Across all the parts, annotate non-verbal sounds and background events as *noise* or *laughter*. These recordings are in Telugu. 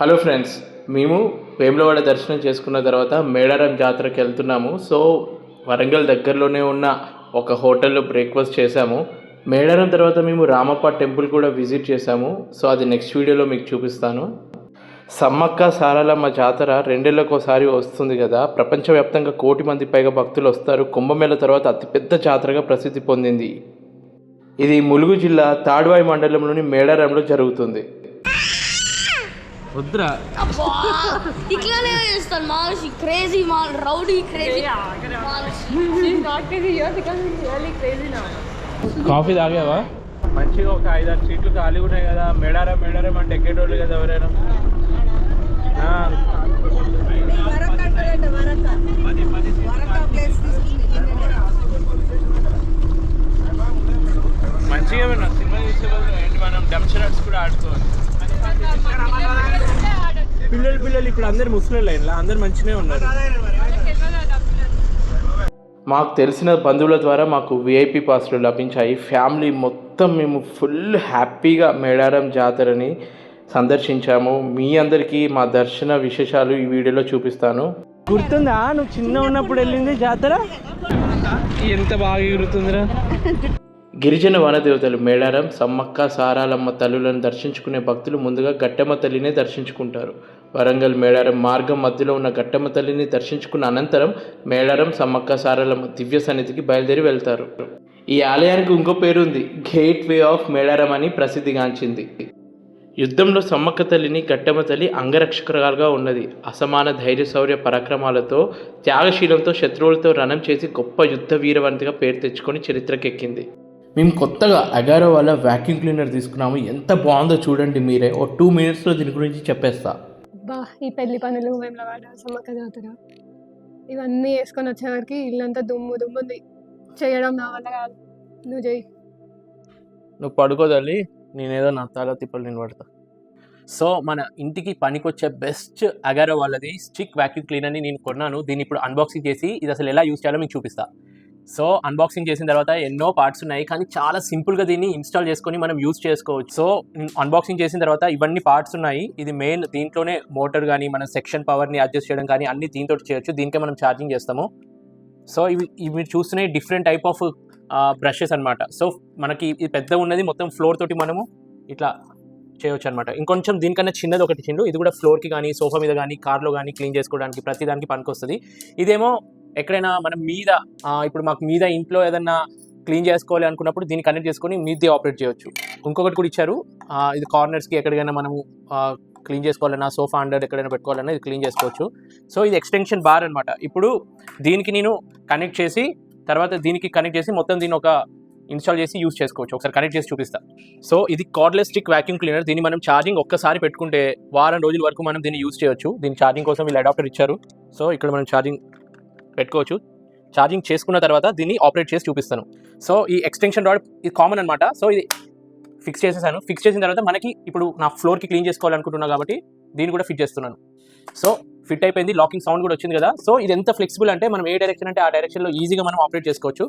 హలో ఫ్రెండ్స్ మేము వేములవాడ దర్శనం చేసుకున్న తర్వాత మేడారం జాతరకి వెళ్తున్నాము. సో వరంగల్ దగ్గరలోనే ఉన్న ఒక హోటల్లో బ్రేక్ఫాస్ట్ చేశాము. మేడారం తర్వాత మేము రామప్ప టెంపుల్ కూడా విజిట్ చేశాము. సో అది నెక్స్ట్ వీడియోలో మీకు చూపిస్తాను. సమ్మక్క సారలమ్మ జాతర రెండేళ్ళకోసారి వస్తుంది కదా. ప్రపంచవ్యాప్తంగా కోటి మంది పైగా భక్తులు వస్తారు. కుంభమేళ తర్వాత అతిపెద్ద జాతరగా ప్రసిద్ధి పొందింది. ఇది ములుగు జిల్లా తాడ్వాయి మండలంలోని మేడారంలో జరుగుతుంది. వద్దురా. ఇట్లానే చేస్తాను మానుషి క్రేజీ మా రౌడీ క్రేజీ. కాఫీ తాగావా? మంచిగా ఒక ఐదారు సీట్లు ఖాళీ ఉన్నాయి కదా మేడారం మేడారం అంటే ఎక్కేటోళ్ళు కదా ఎవరైనా? ఆ, మంచిగా సినిమా చూసే బదులు ఏంటి? మనం డెమోన్స్ట్రేట్స్ కూడా ఆడుకోవాలి పిల్లలు పిల్లలు ఇప్పుడు అందరు ముసలి ఇలా అందరు మంచిగానే ఉన్నారు. మాకు తెలిసిన బంధువుల ద్వారా మాకు విఐపి పాస్లు లభించాయి. ఫ్యామిలీ మొత్తం మేము ఫుల్ హ్యాపీగా మేడారం జాతరని సందర్శించాము. మీ అందరికీ మా దర్శన విశేషాలు ఈ వీడియోలో చూపిస్తాను. గుర్తుందా? నువ్వు చిన్న ఉన్నప్పుడు వెళ్ళింది జాతర? ఎంత బాగా గుర్తుందిరా గిరిజన వనదేవతలు మేడారం సమ్మక్క సారాలమ్మ తల్లులను దర్శించుకునే భక్తులు ముందుగా గట్టమ్మ తల్లినే దర్శించుకుంటారు. వరంగల్ మేడారం మార్గం మధ్యలో ఉన్న గట్టమ్మ తల్లిని దర్శించుకున్న అనంతరం మేడారం సమ్మక్క సారాలమ్మ దివ్య సన్నిధికి బయలుదేరి వెళ్తారు. ఈ ఆలయానికి ఇంకో పేరు ఉంది గేట్ వే ఆఫ్ మేడారం అని ప్రసిద్ధిగాంచింది. యుద్ధంలో సమ్మక్క తల్లిని గట్టమ్మ తల్లి అంగరక్షకురాలుగా ఉన్నది. అసమాన ధైర్య శౌర్య పరాక్రమాలతో త్యాగశీలంతో శత్రువులతో రణం చేసి గొప్ప యుద్ధ వీరవంతిగా పేరు తెచ్చుకొని చరిత్రకెక్కింది. మేము కొత్తగా అగారో వాళ్ళ వ్యాక్యూమ్ క్లీనర్ తీసుకున్నాము. ఎంత బాగుందో చూడండి మీరే. ఓ టూ మినిట్స్లో దీని గురించి చెప్పేస్తా. బా ఈ పెళ్ళి పనులు వేములవాడ సమ్మక్క జాతర ఇవన్నీ వేసుకొని వచ్చేవరకు ఇల్లంతా దుమ్ము దుమ్ము ఉంది చేయడం నా వల్ల కాదు. నువ్వు చెయ్యి. నువ్వు పడుకోదల్లి నేనేదో నా తల తిప్పలు నేను పడతా సో మన ఇంటికి పనికొచ్చే బెస్ట్ అగారో వాళ్ళది స్టిక్ వ్యాక్యూమ్ క్లీనర్ని నేను కొన్నాను. దీన్ని ఇప్పుడు అన్బాక్సింగ్ చేసి ఇది అసలు ఎలా యూస్ చేయాలో మీకు చూపిస్తా. సో అన్బాక్సింగ్ చేసిన తర్వాత ఎన్నో పార్ట్స్ ఉన్నాయి. కానీ చాలా సింపుల్గా దీన్ని ఇన్స్టాల్ చేసుకొని మనం యూస్ చేసుకోవచ్చు. సో అన్బాక్సింగ్ చేసిన తర్వాత ఇవన్నీ పార్ట్స్ ఉన్నాయి. ఇది మెయిన్ దీంట్లోనే మోటార్ కానీ మన సెక్షన్ పవర్ని అడ్జస్ట్ చేయడం కానీ అన్ని దీంతో చేయొచ్చు. దీనికే మనం ఛార్జింగ్ చేస్తాము. సో ఇవి ఇవి మీరు చూస్తున్న డిఫరెంట్ టైప్ ఆఫ్ బ్రషెస్ అన్నమాట. సో మనకి ఇది పెద్ద ఉన్నది మొత్తం ఫ్లోర్ తోటి మనము ఇట్లా చేయొచ్చు అనమాట ఇంకొంచెం దీనికన్నా చిన్నది ఒకటి చిండు ఇది కూడా ఫ్లోర్కి కానీ సోఫా మీద కానీ కార్లో కానీ క్లీన్ చేసుకోవడానికి ప్రతి దానికి పనికొస్తుంది. ఇదేమో ఎక్కడైనా మనం మీద ఇప్పుడు మాకు మీద ఇంట్లో ఏదన్నా క్లీన్ చేసుకోవాలి అనుకున్నప్పుడు దీన్ని కనెక్ట్ చేసుకొని మీదే ఆపరేట్ చేయొచ్చు. ఇంకొకటి కూడా ఇచ్చారు. ఇది కార్నర్స్కి ఎక్కడికైనా మనము క్లీన్ చేసుకోవాలన్నా సోఫా అండర్ ఎక్కడైనా పెట్టుకోవాలన్నా ఇది క్లీన్ చేసుకోవచ్చు. సో ఇది ఎక్స్టెన్షన్ బార్ అనమాట ఇప్పుడు దీనికి నేను కనెక్ట్ చేసి తర్వాత దీనికి కనెక్ట్ చేసి మొత్తం దీన్ని ఒక ఇన్స్టాల్ చేసి యూస్ చేసుకోవచ్చు. ఒకసారి కనెక్ట్ చేసి చూపిస్తా. సో ఇది కార్డ్లెస్ స్టిక్ వ్యాక్యూమ్ క్లీనర్. దీన్ని మనం ఛార్జింగ్ ఒక్కసారి పెట్టుకుంటే వారం రోజుల వరకు మనం దీన్ని యూస్ చేయొచ్చు. దీని ఛార్జింగ్ కోసం వీళ్ళు అడాప్టర్ ఇచ్చారు. సో ఇక్కడ మనం ఛార్జింగ్ పెట్టుకోవచ్చు. ఛార్జింగ్ చేసుకున్న తర్వాత దీన్ని ఆపరేట్ చేసి చూపిస్తాను. సో ఈ ఎక్స్టెన్షన్ రాడ్ ఇది కామన్ అనమాట సో ఇది ఫిక్స్ చేసేసాను. ఫిక్స్ చేసిన తర్వాత మనకి ఇప్పుడు నా ఫ్లోర్కి క్లీన్ చేసుకోవాలనుకుంటున్నా కాబట్టి దీన్ని కూడా ఫిట్ చేస్తున్నాను. సో ఫిట్ అయిపోయింది. లాకింగ్ సౌండ్ కూడా వచ్చింది కదా. సో ఇది ఎంత ఫ్లెక్సిబుల్ అంటే మనం ఏ డైరెక్షన్ అంటే ఆ డైరెక్షన్లో ఈజీగా మనం ఆపరేట్ చేసుకోవచ్చు.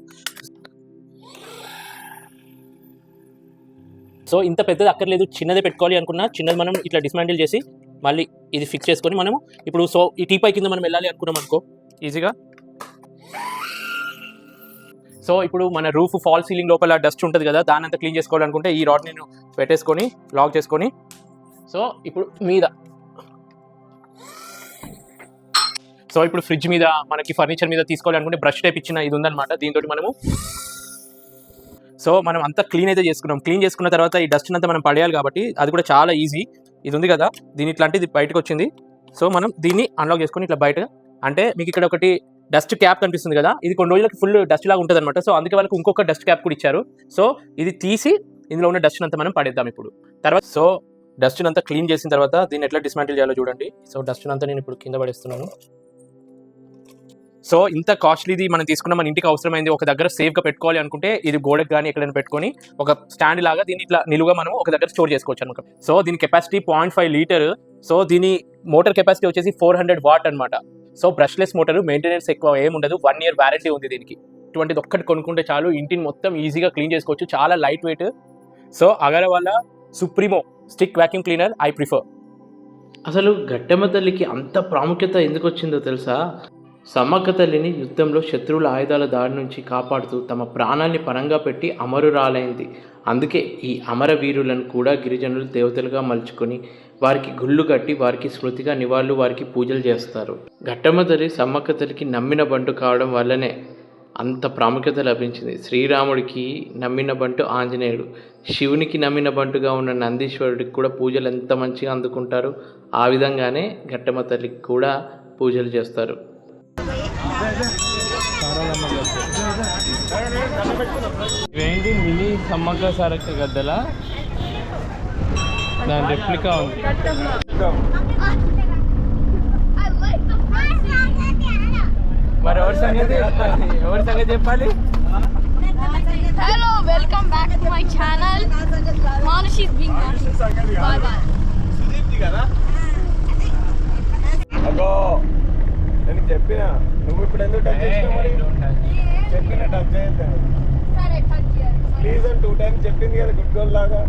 సో ఇంత పెద్దది అక్కర్లేదు. చిన్నదే పెట్టుకోవాలి అనుకున్నా చిన్నది మనం ఇట్లా డిస్మాండిల్ చేసి మళ్ళీ ఇది ఫిక్స్ చేసుకొని మనము ఇప్పుడు సో ఈ టీపై కింద మనం వెళ్ళాలి అనుకున్నాం అనుకో ఈజీగా సో ఇప్పుడు మన రూఫ్ ఫాల్ సీలింగ్ లోపల డస్ట్ ఉంటుంది కదా దాని అంతా క్లీన్ చేసుకోవాలనుకుంటే ఈ రాడ్ నేను పెట్టేసుకొని లాక్ చేసుకొని సో ఇప్పుడు మీద. సో ఇప్పుడు ఫ్రిడ్జ్ మీద మనకి ఫర్నిచర్ మీద తీసుకోవాలనుకుంటే బ్రష్ టైప్ ఇచ్చిన ఇది ఉందన్నమాట దీంతో మనము. సో మనం అంతా క్లీన్ అయితే చేసుకున్నాం. క్లీన్ చేసుకున్న తర్వాత ఈ డస్ట్ అంతా మనం పడేయాలి కాబట్టి అది కూడా చాలా ఈజీ ఇది ఉంది కదా దీని ఇట్లాంటిది బయటకు వచ్చింది. సో మనం దీన్ని అన్లాక్ చేసుకొని ఇట్లా బయట అంటే మీకు ఇక్కడ ఒకటి డస్ట్ క్యాప్ కనిపిస్తుంది కదా? ఇది కొన్ని రోజులకి ఫుల్ డస్ట్ లాగా ఉంటుంది అనమాట సో అందుకే వాళ్ళకి ఇంకొక డస్ట్ క్యాప్ కూడా ఇచ్చారు. సో ఇది తీసి ఇందులో ఉన్న డస్ట్ అంతా మనం పడేద్దాం ఇప్పుడు. తర్వాత సో డస్ట్ అంతా క్లీన్ చేసిన తర్వాత దీన్ని ఎట్లా డిస్మాంటిల్ చేయాలో చూడండి. సో డస్ట్ అంతా నేను ఇప్పుడు కింద పడేస్తున్నాను. సో ఇంత కాస్ట్లీది మనం తీసుకున్న మన ఇంటికి అవసరమైంది ఒక దగ్గర సేఫ్గా పెట్టుకోవాలి అనుకుంటే ఇది గోడకు కానీ ఎక్కడైనా పెట్టుకొని ఒక స్టాండ్ లాగా దీన్ని ఇట్లా నిలువుగా మనం ఒక దగ్గర స్టోర్ చేసుకోవచ్చు అనమాట సో దీని capacity point five litre so దీని మోటార్ కెపాసిటీ వచ్చేసి ఫోర్ హండ్రెడ్ వాట్ అనమాట సో బ్రష్లెస్ మోటార్ మెయింటెనెన్స్ ఎక్కువ ఏముండదు వన్ ఇయర్ వ్యారంటీ ఉంది దీనికి. ఇటువంటిది ఒక్కటి కొనుక్కుంటే చాలు. ఇంటిని మొత్తం ఈజీగా క్లీన్ చేసుకోవచ్చు. చాలా light weight so Agaro Supremo stick vacuum cleaner I prefer అసలు గట్టెమ్మ తల్లికి అంత ప్రాముఖ్యత ఎందుకు వచ్చిందో తెలుసా? సమ్మక్క తల్లిని యుద్ధంలో శత్రువుల ఆయుధాల దాడి నుంచి కాపాడుతూ తమ ప్రాణాన్ని పరంగా పెట్టి అమరురాలైంది. అందుకే ఈ అమర వీరులను కూడా గిరిజనులు దేవతలుగా మలుచుకొని వారికి గుళ్ళు కట్టి వారికి స్మృతిగా నివాళులు వారికి పూజలు చేస్తారు. ఘట్టమ్మ తల్లి సమ్మక్క తల్లికి నమ్మిన బంటు కావడం వల్లనే అంత ప్రాముఖ్యత లభించింది. శ్రీరాముడికి నమ్మిన బంటు ఆంజనేయుడు. శివునికి నమ్మిన బంటుగా ఉన్న నందీశ్వరుడికి కూడా పూజలు ఎంత మంచిగా అందుకుంటారు ఆ విధంగానే ఘట్టమ్మ తల్లికి కూడా పూజలు చేస్తారు. ఇవేంటి మినీ సమ్మక్క సారక్క గద్దల? దాని రెప్లికా ఉంది. మరి ఎవరి సంగతి? చెప్పాలి ఎవరి సంగతి చెప్పాలి? Hello welcome back to my channel Manush is being boy అగో. నేను చెప్పిన నువ్వు ఇప్పుడు ఎందుకు టచ్ చేసినావు మరి? చెప్పిన టచ్ చేయొద్దు? సరే కట్ చేయాలి. ప్లీజ్ అని టూ టైమ్స్ చెప్పింది కదా గుడ్ గోల్ లాగా.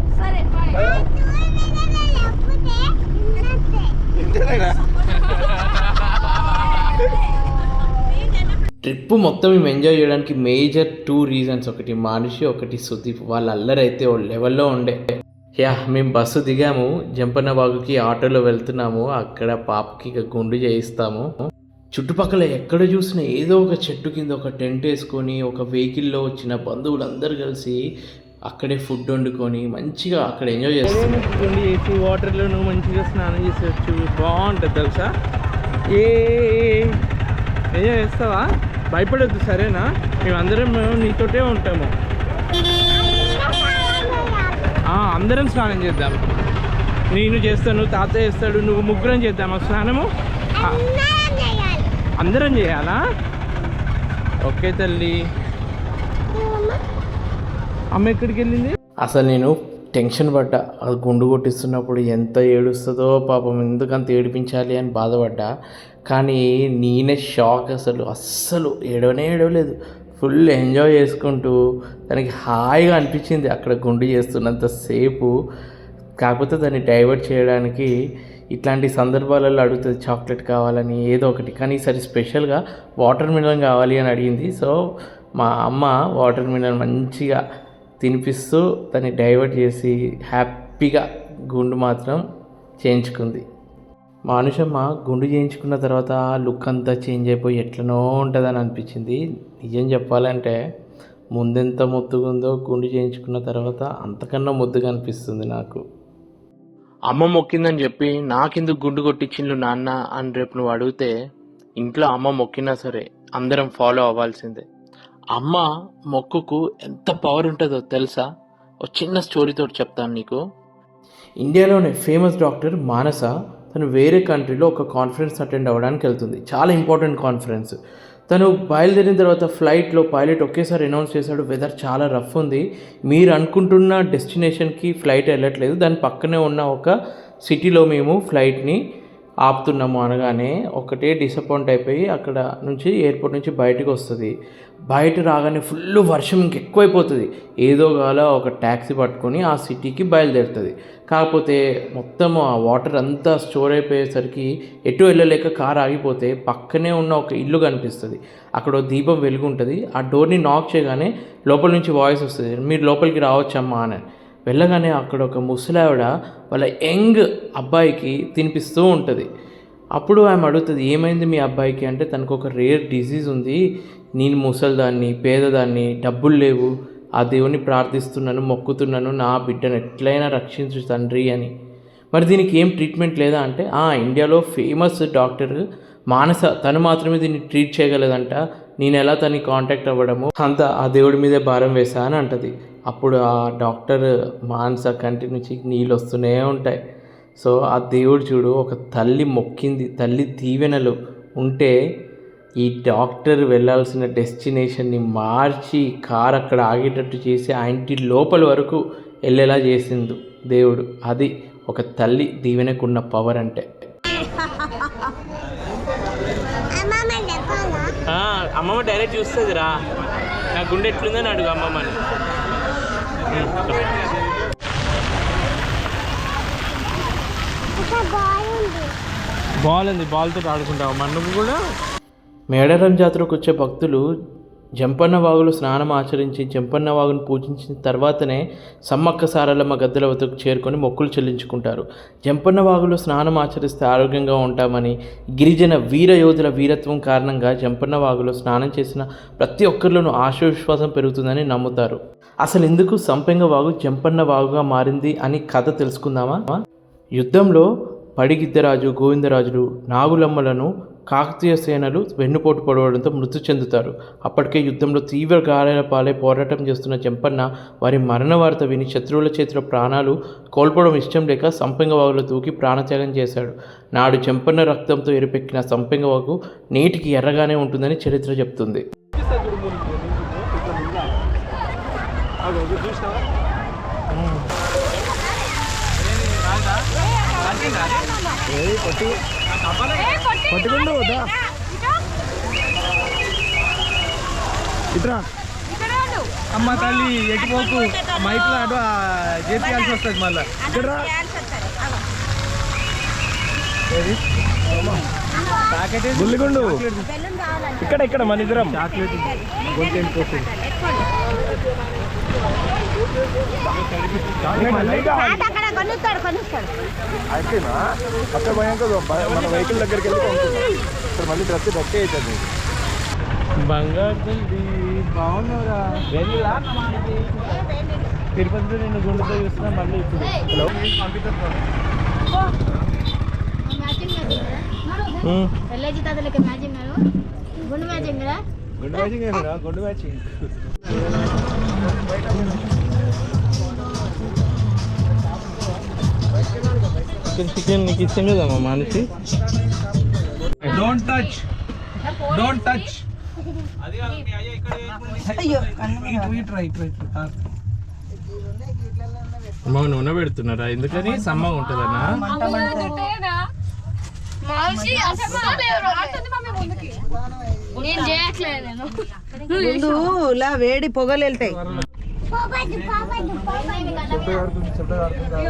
ట్రిప్ మొత్తం మేము ఎంజాయ్ చేయడానికి మేజర్ టూ రీజన్స్ ఒకటి మానుషి ఒకటి సుదీప్. వాళ్ళ అల్లరి అయితే ఓ లెవెల్లో ఉండే. యా మేము బస్సు దిగాము. జంపన్న బాగుకి ఆటోలో వెళ్తున్నాము. అక్కడ పాపకి గుండు చేయిస్తాము. చుట్టుపక్కల ఎక్కడ చూసినా ఏదో ఒక చెట్టు కింద ఒక టెంట్ వేసుకొని ఒక వెహికల్లో వచ్చిన బంధువులు అందరు కలిసి అక్కడే ఫుడ్ వండుకొని మంచిగా అక్కడ ఎంజాయ్ చేస్తాం గుండి వేసి వాటర్లో నువ్వు మంచిగా స్నానం చేసేవచ్చు బాగుంటుంది తెలుసా? ఏ ఎంజాయ్ చేస్తావా? భయపడొద్దు సరేనా? మేమందరం నీతోటే ఉంటాము. ఆ, అందరం స్నానం చేద్దాం. నేను చేస్తాను తాత చేస్తాడు నువ్వు ముగ్గురం చేద్దామా స్నానము? అందరం చేయాలా? ఓకే తల్లి. అమ్మ ఎక్కడికి వెళ్ళింది అసలు నేను టెన్షన్ పడ్డా. అది గుండు కొట్టిస్తున్నప్పుడు ఎంత ఏడుస్తుందో పాపం ఎందుకంత ఏడిపించాలి అని బాధపడ్డా. కానీ నేనే షాక్ అసలు. అస్సలు ఏడవనే ఏడవలేదు. ఫుల్ ఎంజాయ్ చేసుకుంటూ దానికి హాయిగా అనిపించింది అక్కడ గుండు చేస్తున్నంతసేపు కాకపోతే దాన్ని డైవర్ట్ చేయడానికి ఇట్లాంటి సందర్భాలలో అడుగుతుంది చాక్లెట్ కావాలని ఏదో ఒకటి. కానీ ఈసారి స్పెషల్గా వాటర్ మిలన్ కావాలి అని అడిగింది. సో మా అమ్మ వాటర్ మిలన్ మంచిగా తినిపిస్తూ దాన్ని డైవర్ట్ చేసి హ్యాపీగా గుండు మాత్రం చేయించుకుంది. మానుషమ్మ గుండు చేయించుకున్న తర్వాత లుక్ అంతా చేంజ్ అయిపోయి ఎట్లనో ఉంటుందని అనిపించింది. నిజం చెప్పాలంటే ముందెంత ముద్దుగుందో గుండు చేయించుకున్న తర్వాత అంతకన్నా ముద్దుగా అనిపిస్తుంది నాకు. అమ్మ మొక్కిందని చెప్పి నాకెందుకు గుండు కొట్టించిండ్లు నాన్న అని రేపు నువ్వు అడిగితే ఇంట్లో అమ్మ మొక్కినా సరే అందరం ఫాలో అవ్వాల్సిందే. అమ్మ మొక్కుకు ఎంత పవర్ ఉంటుందో తెలుసా? ఒక చిన్న స్టోరీతో చెప్తాను నీకు. ఇండియాలోనే ఫేమస్ డాక్టర్ మానస తను వేరే కంట్రీలో ఒక కాన్ఫరెన్స్ అటెండ్ అవ్వడానికి వెళ్తుంది. చాలా ఇంపార్టెంట్ కాన్ఫరెన్స్ తను బయలుదేరిన తర్వాత ఫ్లైట్లో పైలట్ ఒకేసారి అనౌన్స్ చేశాడు వెదర్ చాలా రఫ్ ఉంది. మీరు అనుకుంటున్న డెస్టినేషన్కి ఫ్లైట్ వెళ్ళట్లేదు. దాని పక్కనే ఉన్న ఒక సిటీలో మేము ఫ్లైట్ని ఆపుతున్నాము అనగానే ఒకటే డిసప్పాయింట్ అయిపోయి అక్కడ నుంచి ఎయిర్పోర్ట్ నుంచి బయటకు వస్తుంది. బయట రాగానే ఫుల్ వర్షం ఇంకెక్కువైపోతుంది ఏదో గాల ఒక ట్యాక్సీ పట్టుకొని ఆ సిటీకి బయలుదేరుతుంది. కాకపోతే మొత్తం ఆ వాటర్ అంతా స్టోర్ అయిపోయేసరికి ఎటు వెళ్ళలేక కార్ ఆగిపోతే పక్కనే ఉన్న ఒక ఇల్లు కనిపిస్తుంది. అక్కడ దీపం వెలుగు ఉంటుంది ఆ డోర్ని నాక్ చేయగానే లోపల నుంచి వాయిస్ వస్తుంది. మీరు లోపలికి రావచ్చమ్మా అని. వెళ్ళగానే అక్కడ ఒక ముసలావిడ వాళ్ళ యంగ్ అబ్బాయికి తినిపిస్తూ ఉంటుంది. అప్పుడు ఆమె అడుగుతుంది ఏమైంది మీ అబ్బాయికి? అంటే తనకు ఒక రేర్ డిసీజ్ ఉంది. నేను ముసలిదాన్ని పేదదాన్ని డబ్బులు లేవు. ఆ దేవుని ప్రార్థిస్తున్నాను మొక్కుతున్నాను. నా బిడ్డను ఎట్లయినా రక్షించు తండ్రి అని. మరి దీనికి ఏం ట్రీట్మెంట్ లేదా అంటే "ఆ, ఇండియాలో ఫేమస్ డాక్టర్ మానస తను మాత్రమే దీన్ని ట్రీట్ చేయగలదంట. నేను ఎలా తనని కాంటాక్ట్ అవ్వడము? అంత ఆ దేవుడి మీదే భారం వేసా అని అంటది. అప్పుడు ఆ డాక్టర్ మానస కంటి నుంచి నీళ్ళు వస్తూనే ఉంటాయి. సో ఆ దేవుడు చూడు ఒక తల్లి మొక్కింది. తల్లి దీవెనలు ఉంటే ఈ డాక్టర్ వెళ్ళాల్సిన డెస్టినేషన్ని మార్చి కార్ అక్కడ ఆగేటట్టు చేసి ఆ ఇంటి లోపల వరకు వెళ్ళేలా చేసిండు దేవుడు. అది ఒక తల్లి దీవెనకున్న పవర్ అంటే. అమ్మమ్మ డైరెక్ట్ చూస్తుంది రా నా గుండె ఎట్లుందని అడుగు అమ్మమ్మని. బాల్ ఉంది బాల్తో ఆడుకుంటావు మరి కూడా? మేడారం జాతరకు వచ్చే భక్తులు జంపన్న వాగులో స్నానం ఆచరించి జంపన్న వాగును పూజించిన తర్వాతనే సమ్మక్క సారలమ్మ గద్దెల వద్దకు చేరుకొని మొక్కులు చెల్లించుకుంటారు. జంపన్న వాగులో స్నానం ఆచరిస్తే ఆరోగ్యంగా ఉంటామని గిరిజన వీర యోధుల వీరత్వం కారణంగా జంపన్న వాగులో స్నానం చేసిన ప్రతి ఒక్కరిలోనూ ఆశవిశ్వాసం పెరుగుతుందని నమ్ముతారు. అసలు ఎందుకు సంపెంగ వాగు జంపన్న వాగుగా మారింది అని కథ తెలుసుకుందామా? యుద్ధంలో పడిగిద్దరాజు గోవిందరాజులు నాగులమ్మలను కాకతీయ సేనలు వెన్నుపోటు పొడవడంతో మృతి చెందుతారు. అప్పటికే యుద్ధంలో తీవ్ర గాయాల పాలై పోరాటం చేస్తున్న చెంపన్న వారి మరణ వార్త విని శత్రువుల చేతిలో ప్రాణాలు కోల్పోవడం ఇష్టం లేక సంపెంగవాగులో దూకి ప్రాణత్యాగం చేశాడు. నాడు చెంపన్న రక్తంతో ఎరిపెక్కిన సంపెంగవాగు నేటికి ఎర్రగానే ఉంటుందని చరిత్ర చెప్తుంది. పట్టుకుంటూ వద్దా ఇట్రా అమ్మ తల్లి ఎటుపోకు మైక్లో అటు చేపియాల్సి వస్తుంది మళ్ళా. ఇక్కడ రా. ఏది? ప్యాకెట్ ఏది? గుల్లిగుండు ఇక్కడ ఇక్కడ మన ఇద్దరం. చాక్లెట్. గొంతు కొనుస్తాడు కొనుస్తాడు. అయిపోయినా అక్కడ పోయాక మన వెహికల్ దగ్గరికి వెళ్ళి ఇక్కడ మళ్ళీ డ్రెస్ డ్రెస్ అవుతుంది బంగారు బాగున్నారా తిరుపతిలో నేను గుండెతో చూస్తున్నా మళ్ళీ ఇప్పుడు. హలో. వెళ్ళేసి తాతలకి మ్యాచింగ్ గుండు మ్యాచింగ్ గుండు మ్యాచింగ్. చికెన్ చికెన్ నీకు ఇష్టం కదమ్మా మనిషి డోంట్ టచ్ డోంట్ టచ్ అమ్మ నూనె పెడుతున్నారా? ఎందుకని? సమ్మగా ఉంటుందన్నా నేను ముందులా వేడి పొగలు వెళ్తాయి.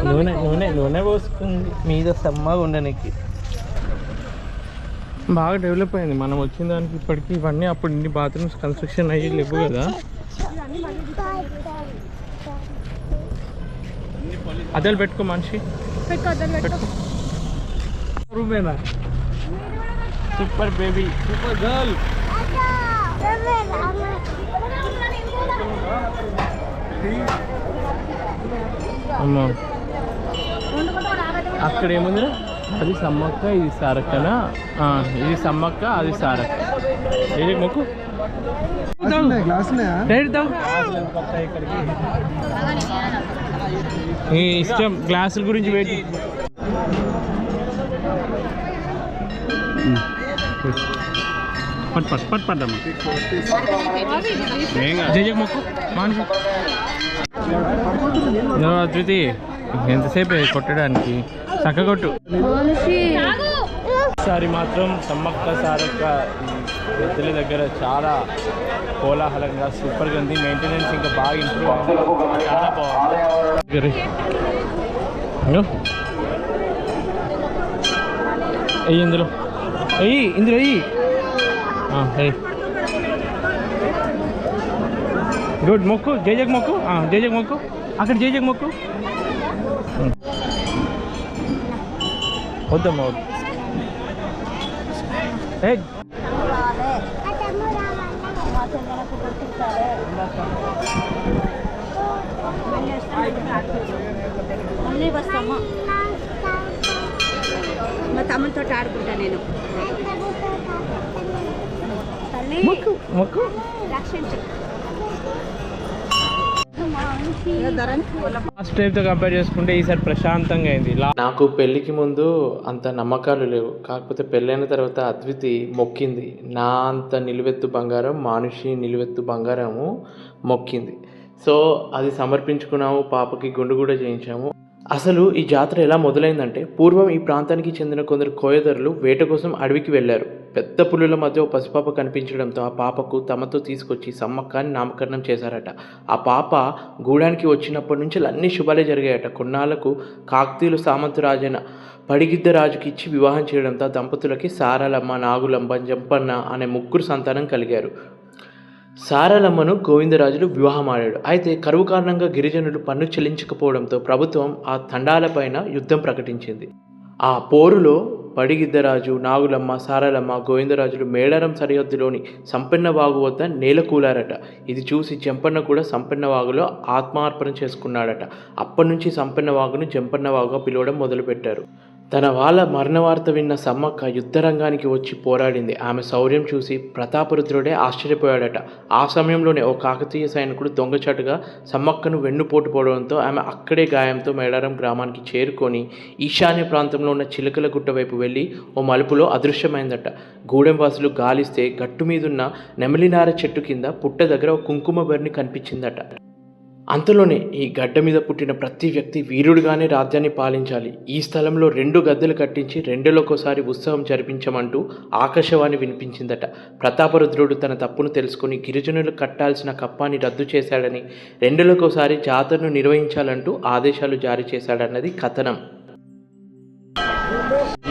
నూనె నూనె నూనె పోసుకుంది మీద సమ్మగా ఉండడానికి బాగా డెవలప్ అయింది. మనం వచ్చిన దానికి ఇప్పటికి ఇవన్నీ అప్పుడు ఇన్ని బాత్రూమ్స్ కన్స్ట్రక్షన్ అయ్యి లేవు కదా. అదలు పెట్టుకో మనిషి. రూమేనా సూపర్ బేబీ సూపర్ గర్ల్ అమ్మా. అక్కడ ఏముందిరా? అది సమ్మక్క ఇది సారక్కనా? ఆ, ఇది సమ్మక్క అది సారక్క. ఏది మొక్కు. ఈ ఇష్టం గ్లాసుల గురించి వెయిట్ పట్ పట్ పట్ పడ్డమ్మా జయ జయ మొక్కు. మానుకు అద్వితి ఎంతసేపు కొట్టడానికి? చక్క కొట్టు ఈసారి మాత్రం సమ్మక్క సారక్క ఎద్దుల దగ్గర చాలా కోలాహలంగా సూపర్గా ఉంది. మెయింటెనెన్స్ ఇంకా బాగా ఇంప్రూవ్ అయింది చాలా బాగుంది. ఇందులో. ఇందులో ఎయ్యి ఆ, గుడ్ మొక్కు జేజక్ మొక్కు? ఆ, జేజక్ మొక్కు. అక్కడ జేజక్ మొక్కు. వద్దమ్మా వద్దు. ఏ మళ్ళీ వస్తాము? మా తమ్ముడితో ఆడుకుంటా నేను. తల్లి మొక్కు మొక్కు. రక్షించు. లాస్ట్ టైంతో కంపేర్ చేసుకుంటే ఈసారి ప్రశాంతంగా అయింది. నాకు పెళ్ళికి ముందు అంత నమ్మకాలు లేవు. కాకపోతే పెళ్ళైన తర్వాత అద్వితి మొక్కింది. నా అంత నిలువెత్తు బంగారం మానుషి నిలువెత్తు బంగారము మొక్కింది. సో అది సమర్పించుకున్నాము పాపకి గుండు కూడా చేయించాము. అసలు ఈ జాతర ఎలా మొదలైందంటే పూర్వం ఈ ప్రాంతానికి చెందిన కొందరు కోయదరులు వేట కోసం అడవికి వెళ్ళారు. పెద్ద పులుల మధ్య ఓ పసిపాప కనిపించడంతో ఆ పాపకు తమతో తీసుకొచ్చి సమ్మక్కాన్ని నామకరణం చేశారట. ఆ పాప గూడానికి వచ్చినప్పటి నుంచి అన్ని శుభాలే జరిగాయట. కొన్నాళ్ళకు కాకతీయులు సామంతరాజైన పడిగిద్ద రాజుకి ఇచ్చి వివాహం చేయడంతో దంపతులకి సారలమ్మ నాగులమ్మ జంపన్న అనే ముగ్గురు సంతానం కలిగారు. సారలమ్మను గోవిందరాజులు వివాహమాడాడు అయితే కరువు కారణంగా గిరిజనులు పన్ను చెల్లించకపోవడంతో ప్రభుత్వం ఆ తండాలపైన యుద్ధం ప్రకటించింది. ఆ పోరులో పడిగిద్దరాజు నాగులమ్మ సారలమ్మ గోవిందరాజులు మేడారం సరిహద్దులోని సంపెన్న వాగు వద్ద నేలకూలారట. ఇది చూసి జంపన్న కూడా సంపెన్నవాగులో ఆత్మార్పణ చేసుకున్నాడట. అప్పటి నుంచి సంపెన్న వాగును పిలవడం మొదలుపెట్టారు. తన వాళ్ళ మరణవార్త విన్న సమ్మక్క యుద్ధరంగానికి వచ్చి పోరాడింది. ఆమె శౌర్యం చూసి ప్రతాపరుద్రుడే ఆశ్చర్యపోయాడట. ఆ సమయంలోనే ఓ కాకతీయ సైనికుడు దొంగచాటుగా సమ్మక్కను వెన్నుపోటు పోవడంతో ఆమె అక్కడే గాయంతో మేడారం గ్రామానికి చేరుకొని ఈశాన్య ప్రాంతంలో ఉన్న చిలకల గుట్ట వైపు వెళ్ళి ఓ మలుపులో అదృశ్యమైందట. గూడెం వాసులు గాలిస్తే గట్టు మీదున్న నెమలినార చెట్టు కింద పుట్ట దగ్గర ఓ కుంకుమ బరిని కనిపించిందట. అంతలోనే ఈ గడ్డ మీద పుట్టిన ప్రతి వ్యక్తి వీరుడుగానే రాజ్యాన్ని పాలించాలి. ఈ స్థలంలో రెండు గద్దెలు కట్టించి రెండేళ్ళకోసారి ఉత్సవం జరిపించమంటూ ఆకాశవాణి వినిపించిందట. ప్రతాపరుద్రుడు తన తప్పును తెలుసుకుని గిరిజనులు కట్టాల్సిన కప్పాన్ని రద్దు చేశాడని రెండేళ్ళకోసారి జాతరను నిర్వహించాలంటూ ఆదేశాలు జారీ చేశాడన్నది కథనం.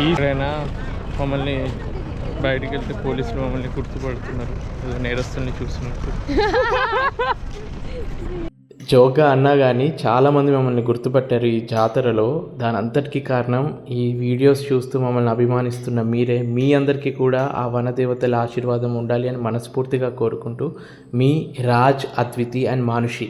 ఈరైనా మమ్మల్ని బయటికి వెళ్తే పోలీసులు మమ్మల్ని గుర్తుపడుతున్నారు. నేరస్తుల్ని చూస్తున్నట్టు *laughs* జోక్గా అన్నా కానీ చాలామంది మమ్మల్ని గుర్తుపట్టారు ఈ జాతరలో. దాని అంతటికీ కారణం ఈ వీడియోస్ చూస్తూ మమ్మల్ని అభిమానిస్తున్న మీరే. మీ అందరికీ కూడా ఆ వనదేవతల ఆశీర్వాదం ఉండాలి అని మనస్ఫూర్తిగా కోరుకుంటూ మీ రాజ్ అద్వితి అండ్ మానుషి.